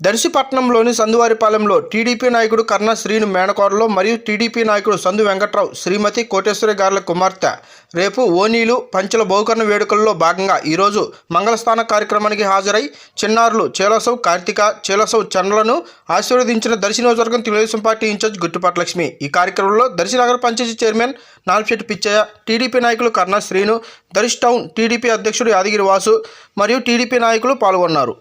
దర్శిపట్నంలోని సందువారిపాలెంలో TDP నాయకుడు కర్ణ శ్రీను మేనకోరలో మరియు TDP నాయకుడు సందు వెంకట్రావు శ్రీమతి కోటేశ్వరి గారుల కుమార్తె. రేపు ఓనీలు పంచల బహుకరణ వేడుకల్లో భాగంగా ఈరోజు మంగళస్థాన కార్యక్రమానికి హాజరై చిన్నారులు చేలసవ్ కార్తిక చేలసవ్ చండ్రలను ఆశీర్వదించిన దర్శి నియోజకవర్గం తెలుగుదేశం పార్టీ ఇన్ఛార్జ్ గుట్టుపాటి లక్ష్మి ఈ కార్యక్రమంలో దర్శి నగర పంచాయతీ చైర్మన్ నాల్శెట్టి పిచ్చయ్య టీడీపీ నాయకులు కర్ణ శ్రీను దర్శి టౌన్ టీడీపీ అధ్యక్షుడు యాదగిరి వాసు మరియు టీడీపీ నాయకులు పాల్గొన్నారు.